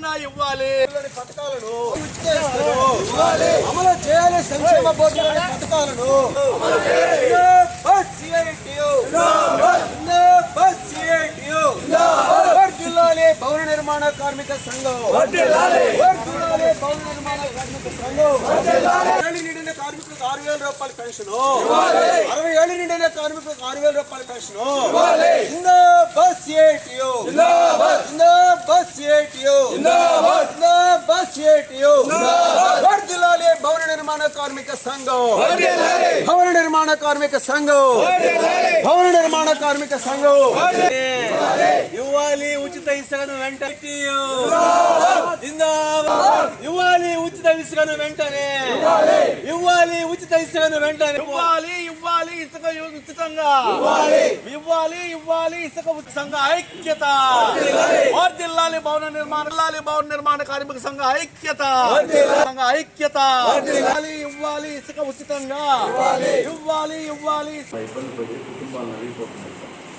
ఉచితంగా ఇవ్వాలి. పథకాలను అమలు చేయాలి సంక్షేమ పథకాలను భవన నిర్మాణ కార్మిక సంఘం. భవన నిర్మాణ కార్మిక సంఘం. కార్మికులకు ఆరు వేల రూపాయల పెన్షన్ అరవై ఏళ్ళు నిండిన కార్మికులకు ఆరు వేల రూపాయల పెన్షన్ బస్ CITU. బస్ CITU. బస్ CITU. నిర్మాణ కార్మిక సంఘం. భవన నిర్మాణ కార్మిక సంఘం. భవన నిర్మాణ కార్మిక సంఘం. ఇవ్వాలి ఉచిత ఇసుకను వెంటనే. ఇవ్వాలి. ఉచిత ఇసుకను వెంటనే. ఇవ్వాలి. ఉచిత ఇసుకను వెంటనే. ఇవ్వాలి ఇవ్వాలి ఇసుక ఉచితంగా. ఇవ్వాలి. ఇవ్వాలి ఇసుక సంఘ ఐక్యత. వర్ధిల్లాలి భవన నిర్మాణ భవన నిర్మాణ కార్మిక సంఘ ఐక్యత. సంఘ ఐక్యత. ఇవ్వాలి ఇవ్వాలి ఇసుక ఉచితంగా. ఇవ్వాలి. ఇవ్వాలి ఇబ్బంది పడి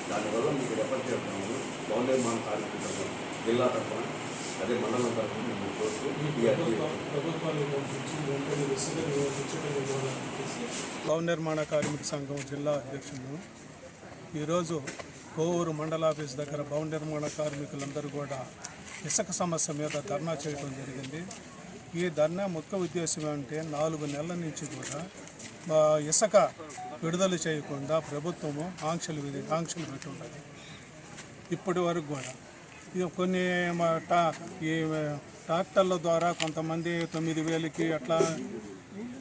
దానివల్ల మీకు రెఫర్ చేస్తున్నాము తరఫున జిల్లా తరఫున అదే మండలం తరఫున మేము కోరుతూ భవన నిర్మాణ కార్మిక సంఘం జిల్లా అధ్యక్షుడు ఈరోజు కోవూరు మండల ఆఫీస్ దగ్గర భవన నిర్మాణ కార్మికులందరూ కూడా ఇసుక సమస్య మీద ధర్నా చేయడం జరిగింది. ఈ ధర్నా ముఖ్య ఉద్దేశం ఏంటంటే నాలుగు నెలల నుంచి కూడా ఇసుక విడుదల చేయకుండా ప్రభుత్వము ఆంక్షలు విధి ఆంక్షలు పెట్టి ఇప్పటి వరకు కూడా. కొన్ని మా టా ఈ ట్రాక్టర్ల ద్వారా కొంతమంది తొమ్మిది వేలకి అట్లా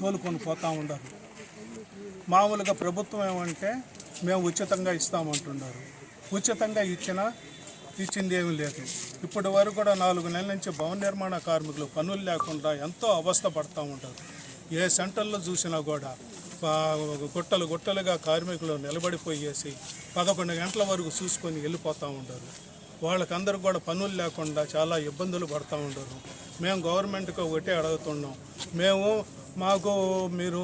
తోలుకొని పోతూ ఉండరు మామూలుగా ప్రభుత్వం ఏమంటే మేము ఉచితంగా ఇస్తామంటున్నారు. ఉచితంగా ఇచ్చినా తీర్చింది ఏమీ లేదు. ఇప్పటి వరకు కూడా నాలుగు నెలల నుంచి భవన నిర్మాణ కార్మికులు పనులు లేకుండా ఎంతో అవస్థ పడుతూ ఉంటారు. ఏ సెంటర్లో చూసినా కూడా గుట్టలు గుట్టలుగా కార్మికులు నిలబడిపోయేసి పదకొండు గంటల వరకు చూసుకొని వెళ్ళిపోతూ ఉంటారు. వాళ్ళకందరూ కూడా పనులు లేకుండా చాలా ఇబ్బందులు పడుతూ ఉంటారు. మేము గవర్నమెంట్కి ఒకటే అడుగుతున్నాం. మేము మాకు మీరు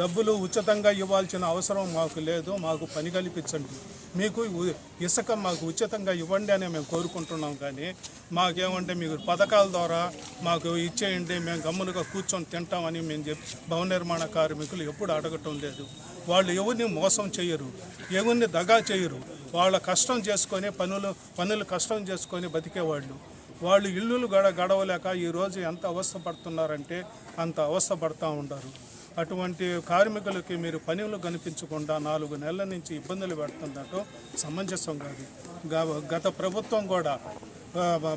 డబ్బులు ఉచితంగా ఇవ్వాల్సిన అవసరం మాకు లేదు మాకు పని కల్పించండి. మీకు ఇసుక మాకు ఉచితంగా ఇవ్వండి అని మేము కోరుకుంటున్నాం కానీ మాకేమంటే మీకు పథకాల ద్వారా మాకు ఇచ్చేయండి మేము గమ్మునుగా కూర్చొని తింటామని మేము చెప్పి భవన నిర్మాణ కార్మికులు ఎప్పుడు అడగటం లేదు. వాళ్ళు ఎవరిని మోసం చేయరు ఎవరిని దగా చేయరు. వాళ్ళ కష్టం చేసుకొని పనులు పనులు కష్టం చేసుకొని బతికేవాళ్ళు. వాళ్ళు ఇల్లులు గడ గడవలేక ఈరోజు ఎంత అవస్థ పడుతున్నారంటే అంత అవస్థ పడుతూ ఉంటారు అటువంటి కార్మికులకి మీరు పనులు కనిపించకుండా నాలుగు నెలల నుంచి ఇబ్బందులు పెడుతున్నట్టు సమంజసం కాదు. గత ప్రభుత్వం కూడా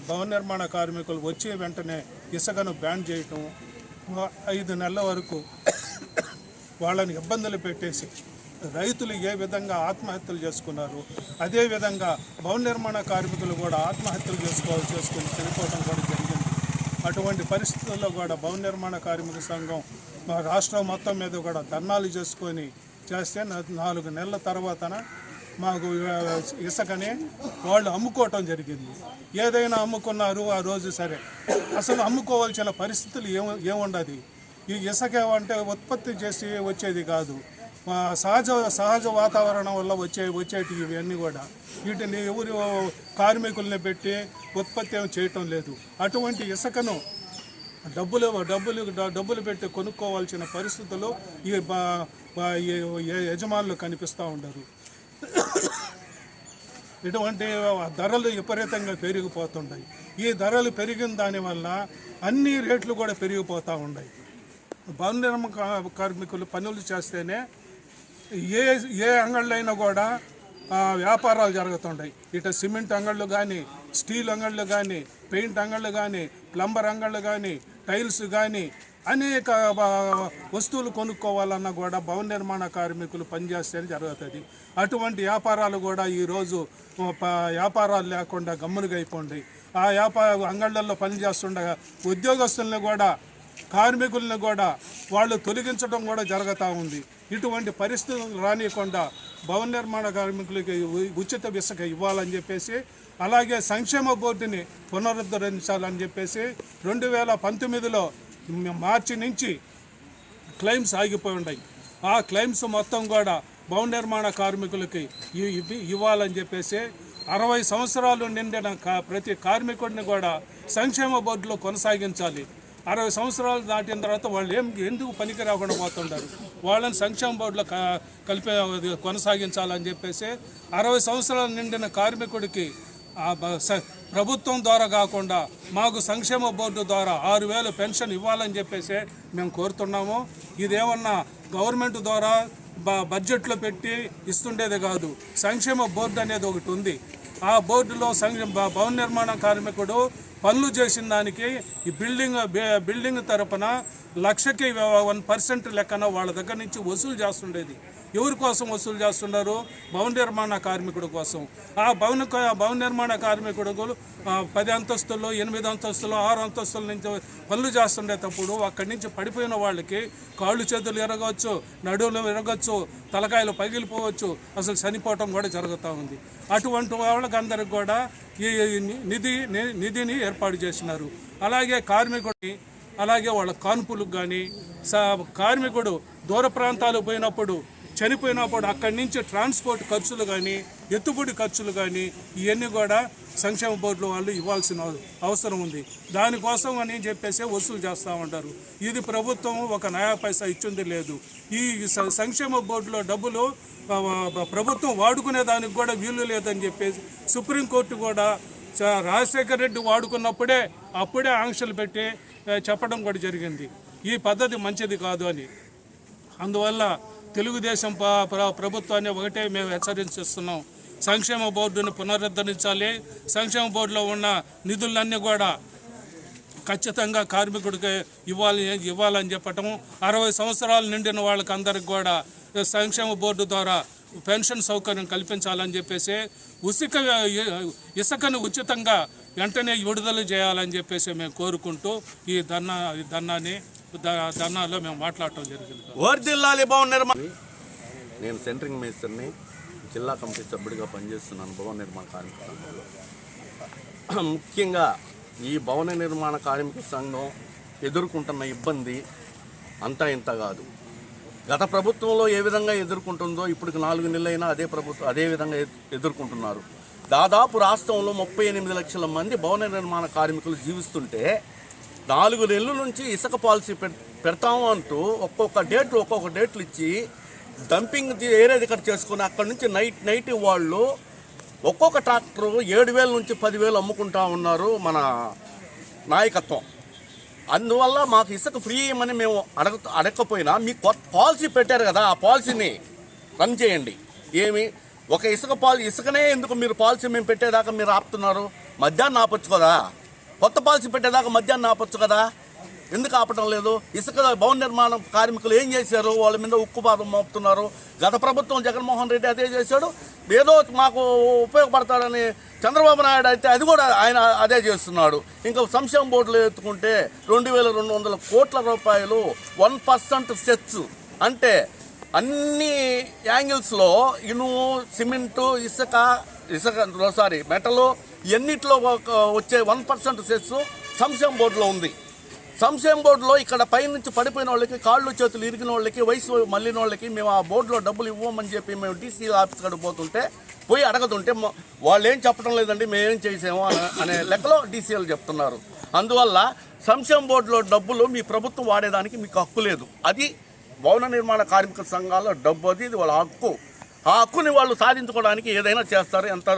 భవన నిర్మాణ కార్మికులు వచ్చి వెంటనే ఇసుకను బ్యాన్ చేయటం ఐదు నెలల వరకు వాళ్ళని ఇబ్బందులు పెట్టేసి రైతులు ఏ విధంగా ఆత్మహత్యలు చేసుకున్నారు అదేవిధంగా భవన నిర్మాణ కార్మికులు కూడా ఆత్మహత్యలు చేసుకోవాలి చేసుకుని చనిపోవడం కూడా జరిగింది. అటువంటి పరిస్థితుల్లో కూడా భవన నిర్మాణ కార్మిక సంఘం మా రాష్ట్రం మొత్తం మీద కూడా ధర్నాలు చేసుకొని చేస్తే నాలుగు నెలల తర్వాతన మాకు ఆ, ఇసుకని వాళ్ళు అమ్ముకోవటం జరిగింది. ఏదైనా అమ్ముకున్నారు ఆ రోజు సరే. అసలు అమ్ముకోవాల్సిన పరిస్థితులు ఏమ ఏముండదు? ఈ ఇసుక అంటే ఉత్పత్తి చేసి వచ్చేది కాదు. సహజ సహజ వాతావరణం వల్ల వచ్చే వచ్చేటివి ఇవన్నీ కూడా. వీటిని ఎవరు కార్మికుల్ని పెట్టి ఉత్పత్తి ఏమి చేయటం లేదు. అటువంటి ఇసుకను డబ్బులు డబ్బులు డబ్బులు పెట్టి కొనుక్కోవాల్సిన పరిస్థితులు ఈ యజమానులు కనిపిస్తూ ఉండరు. ఇటువంటి ధరలు విపరీతంగా పెరిగిపోతుంటాయి ఈ ధరలు పెరిగిన దానివల్ల అన్ని రేట్లు కూడా పెరిగిపోతూ ఉన్నాయి భవన నిర్మాణ కార్మికులు పనులు చేస్తేనే ఏ ఏ అంగళ్ళైనా కూడా వ్యాపారాలు జరుగుతుంటాయి. ఇటు సిమెంట్ అంగళ్ళు కానీ స్టీల్ అంగళ్ళు కానీ పెయింట్ అంగళ్ళు కానీ ప్లంబర్ అంగళ్ళు కానీ టైల్స్ కానీ అనేక వస్తువులు కొనుక్కోవాలన్నా కూడా భవన నిర్మాణ కార్మికులు పనిచేస్తేనే జరుగుతుంది. అటువంటి వ్యాపారాలు కూడా ఈరోజు ప- వ్యాపారాలు లేకుండా గమ్మునుగా ఆ వ్యాపార అంగళ్ళల్లో పనిచేస్తుండగా ఉద్యోగస్తుల్ని కూడా కార్మికుల్ని కూడా వాళ్ళు తొలగించడం కూడా జరుగుతూ ఉంది. ఇటువంటి పరిస్థితులు రానియకుండా భవన నిర్మాణ కార్మికులకి ఉచిత ఇసుక ఇవ్వాలని చెప్పేసి అలాగే సంక్షేమ బోర్డుని పునరుద్ధరించాలని చెప్పేసి రెండు వేల పంతొమ్మిదిలో మార్చి నుంచి క్లెయిమ్స్ ఆగిపోయి ఉన్నాయి. ఆ క్లెయిమ్స్ మొత్తం కూడా భవన నిర్మాణ కార్మికులకి ఇవి ఇవ్వాలని చెప్పేసి అరవై సంవత్సరాలు నిండిన కా ప్రతి కార్మికుడిని కూడా సంక్షేమ బోర్డులో కొనసాగించాలి. అరవై సంవత్సరాలు దాటిన తర్వాత వాళ్ళు ఏం ఎందుకు పనికి రాకుండా పోతుంటారు? వాళ్ళని సంక్షేమ బోర్డులో క- కలిపే కొనసాగించాలని చెప్పేసి అరవై సంవత్సరాలు నిండిన కార్మికుడికి ప్రభుత్వం ద్వారా కాకుండా మాకు సంక్షేమ బోర్డు ద్వారా ఆరు వేలు పెన్షన్ ఇవ్వాలని చెప్పేసి మేము కోరుతున్నాము. ఇదేమన్నా గవర్నమెంట్ ద్వారా బ బడ్జెట్లో పెట్టి ఇస్తుండేది కాదు. సంక్షేమ బోర్డు అనేది ఒకటి ఉంది. ఆ బోర్డులో సంక్షేమ భవన నిర్మాణ కార్మికుడు పనులు చేసిన దానికి ఈ బిల్డింగ్ బిల్డింగ్ తరపున లక్షకి వన్ పర్సెంట్ లెక్కన వాళ్ళ దగ్గర నుంచి వసూలు చేస్తుండేది. ఎవరి కోసం వసూలు చేస్తున్నారు భవన నిర్మాణ కార్మికుడు కోసం. ఆ భవన భవన నిర్మాణ కార్మికుడు పది అంతస్తుల్లో ఎనిమిది అంతస్తుల్లో ఆరు అంతస్తుల నుంచి పనులు చేస్తుండేటప్పుడు అక్కడి నుంచి పడిపోయిన వాళ్ళకి కాళ్ళు చేతులు ఎరగవచ్చు నడువులు ఎరగచ్చు తలకాయలు పగిలిపోవచ్చు. అసలు చనిపోవటం కూడా జరుగుతూ ఉంది. అటువంటి వాళ్ళకందరికి కూడా ఈ నిధి నిధిని ఏర్పాటు చేసినారు. అలాగే కార్మికుడిని అలాగే వాళ్ళ కాన్పులకు కానీ కార్మికుడు దూర ప్రాంతాలు పోయినప్పుడు చనిపోయినప్పుడు అక్కడి నుంచి ట్రాన్స్పోర్ట్ ఖర్చులు కానీ ఎత్తుబడి ఖర్చులు కానీ ఇవన్నీ కూడా సంక్షేమ బోర్డులో వాళ్ళు ఇవ్వాల్సిన అవసరం ఉంది. దానికోసం అని చెప్పేసి వసూలు చేస్తూ ఉంటారు. ఇది ప్రభుత్వం ఒక నయా పైసా ఇచ్చింది లేదు. ఈ సంక్షేమ బోర్డులో డబ్బులు ప్రభుత్వం వాడుకునే దానికి కూడా వీలు లేదని చెప్పేసి సుప్రీంకోర్టు కూడా రాజశేఖర రెడ్డి వాడుకున్నప్పుడే అప్పుడే ఆంక్షలు పెట్టి చెప్పడం కూడా జరిగింది. ఈ పద్ధతి మంచిది కాదు అని. అందువల్ల తెలుగుదేశం ప్రభుత్వాన్ని ఒకటే మేము హెచ్చరిస్తున్నాం. సంక్షేమ బోర్డును పునరుద్ధరించాలి. సంక్షేమ బోర్డులో ఉన్న నిధులన్నీ కూడా ఖచ్చితంగా కార్మికుడికి ఇవ్వాలి ఇవ్వాలని చెప్పటం. అరవై సంవత్సరాలు నిండిన వాళ్ళకి అందరికి కూడా సంక్షేమ బోర్డు ద్వారా పెన్షన్ సౌకర్యం కల్పించాలని చెప్పేసి ఉసిక ఇసుకను ఉచితంగా వెంటనే విడుదల చేయాలని చెప్పేసి మేము కోరుకుంటూ ఈ ధర్నా ఈ ధర్నాని ధర్నాలో మేము మాట్లాడటం జరిగింది. వర్దిల్లాలి భవన నిర్మాణ నేను సెంట్రింగ్ మేస్టర్ని జిల్లా కమిటీ సభ్యుడిగా పనిచేస్తున్నాను భవన నిర్మాణ కార్మిక సంఘంలో. ముఖ్యంగా ఈ భవన నిర్మాణ కార్మిక సంఘం ఎదుర్కొంటున్న ఇబ్బంది అంతా ఇంత కాదు. గత ప్రభుత్వంలో ఏ విధంగా ఎదుర్కొంటుందో ఇప్పటికి నాలుగు నెలలైనా అదే ప్రభుత్వం అదే విధంగా ఎదుర్కొంటున్నారు. దాదాపు రాష్ట్రంలో ముప్పై ఎనిమిది లక్షల మంది భవన నిర్మాణ కార్మికులు జీవిస్తుంటే నాలుగు నెలల నుంచి ఇసుక పాలసీ పె పెడతాము అంటూ ఒక్కొక్క డేట్లు ఒక్కొక్క డేట్లు ఇచ్చి డంపింగ్ ఏరేది ఏరియా దగ్గర చేసుకుని అక్కడ నుంచి నైట్ నైట్ వాళ్ళు ఒక్కొక్క ట్రాక్టర్ ఏడు వేల నుంచి పదివేలు అమ్ముకుంటా ఉన్నారు మన నాయకత్వం. అందువల్ల మాకు ఇసుక ఫ్రీ ఇవ్వమని మేము అడగ అడగకపోయినా మీ కొత్త పాలసీ పెట్టారు కదా ఆ పాలసీని రన్ చేయండి. ఏమి? ఒక ఇసుక పాలసీ ఇసుకనే ఎందుకు మీరు పాలసీ మేము పెట్టేదాకా మీరు ఆపుతున్నారు? మధ్యాహ్నం ఆపొచ్చు కదా. కొత్త పాలసీ పెట్టేదాకా మధ్యాహ్నం ఆపొచ్చు కదా. ఎందుకు ఆపటం లేదు? ఇసుక భవన నిర్మాణం కార్మికులు ఏం చేశారు? వాళ్ళ మీద ఉక్కుపాదం మోపుతున్నారు. గత ప్రభుత్వం జగన్మోహన్ రెడ్డి అదే చేశాడు. ఏదో మాకు ఉపయోగపడతాడని చంద్రబాబు నాయుడు అయితే అది కూడా ఆయన అదే చేస్తున్నాడు. ఇంకా సంక్షేమ బోర్డులు ఎత్తుకుంటే రెండు వేల రెండు వందల కోట్ల రూపాయలు వన్ పర్సెంట్ సెట్స్ అంటే అన్ని యాంగిల్స్లో ఇనుము సిమెంటు ఇసుక ఇసుక సారీ మెటలు ఎన్నిట్లో ఒక- వచ్చే వన్ పర్సెంట్ సెట్స్ సంక్షేమ బోర్డులో ఉంది. సంక్షేమ బోర్డులో ఇక్కడ పైనుంచి పడిపోయిన వాళ్ళకి కాళ్ళు చేతులు ఇరిగిన వాళ్ళకి వయసు మళ్ళిన వాళ్ళకి మేము ఆ బోర్డులో డబ్బులు ఇవ్వమని చెప్పి మేము డీసీ ఆఫీస్ కాడ పోతుంటే పోయి అడగతుంటే వాళ్ళు ఏం చెప్పడం లేదండి మేమేం చేసాము అనే లెక్కలో డీసీలు చెప్తున్నారు. అందువల్ల సంక్షేమ బోర్డులో డబ్బులు మీ ప్రభుత్వం వాడేదానికి మీకు హక్కు లేదు. అది భవన నిర్మాణ కార్మిక సంఘాల డబ్బు అది ఇది వాళ్ళ హక్కు. ఆ హక్కుని వాళ్ళు సాధించుకోవడానికి ఏదైనా చేస్తారు ఎంత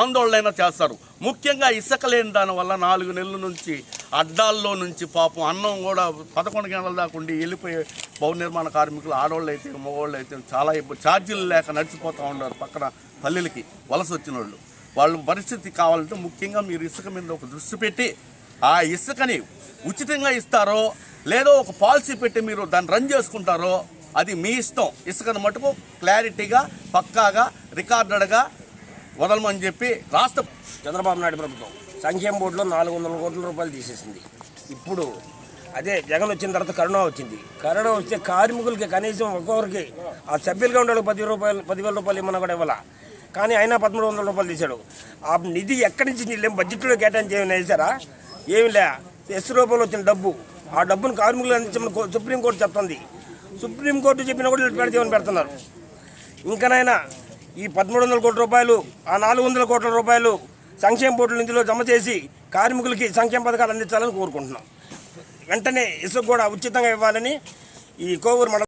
ఆందోళన చేస్తారు. ముఖ్యంగా ఇసుక లేని దానివల్ల నాలుగు నెలల నుంచి అడ్డాల్లో నుంచి పాపం అన్నం కూడా పదకొండు గంటల దాకా ఉండి వెళ్ళిపోయే భవన నిర్మాణ కార్మికులు ఆడవాళ్ళు అయితే మగవాళ్ళు అయితే చాలా ఇబ్బంది ఛార్జీలు లేక నడిచిపోతూ ఉన్నారు పక్కన పల్లెలకి వలస వచ్చిన వాళ్ళు వాళ్ళ పరిస్థితి కావాలంటే ముఖ్యంగా మీరు ఇసుక మీద ఒక దృష్టి పెట్టి ఆ ఇసుకని ఉచితంగా ఇస్తారో లేదో ఒక పాలసీ పెట్టి మీరు దాన్ని రన్ చేసుకుంటారో అది మీ ఇష్టం. ఇసుకను మటుకు క్లారిటీగా పక్కాగా రికార్డెడ్గా వదలమని చెప్పి రాష్ట్ర చంద్రబాబు నాయుడు ప్రభుత్వం సంక్షేమ బోర్డులో నాలుగు వందల కోట్ల రూపాయలు తీసేసింది. ఇప్పుడు అదే జగన్ వచ్చిన తర్వాత కరోనా వచ్చింది. కరోనా వస్తే కార్మికులకి కనీసం ఒక్కొక్కరికి ఆ సభ్యులుగా ఉండే పది రూపాయలు పదివేల రూపాయలు ఇమ్మన్నా కూడా ఇవ్వాల? కానీ అయినా పదమూడు వందల రూపాయలు తీశాడు. ఆ నిధి ఎక్కడి నుంచి నీళ్ళు బడ్జెట్లో కేటాయించి ఏమైనా వేశారా? ఏమి లే. ఎస్ రూపాయలు వచ్చిన డబ్బు. ఆ డబ్బును కార్మికులు అందించమని సుప్రీంకోర్టు చెప్తుంది. సుప్రీంకోర్టు చెప్పినా కూడా వీళ్ళు పెడితేమని పెడుతున్నారు? ఇంకనైనా ఈ పదమూడు వందల కోట్ల రూపాయలు ఆ నాలుగు వందల కోట్ల రూపాయలు సంక్షేమ బోర్డుల నిధిలో జమ చేసి కార్మికులకి సంక్షేమ పథకాలు అందించాలని కోరుకుంటున్నాం. వెంటనే ఇసుక కూడా ఉచితంగా ఇవ్వాలని ఈ కోవూరు మండలం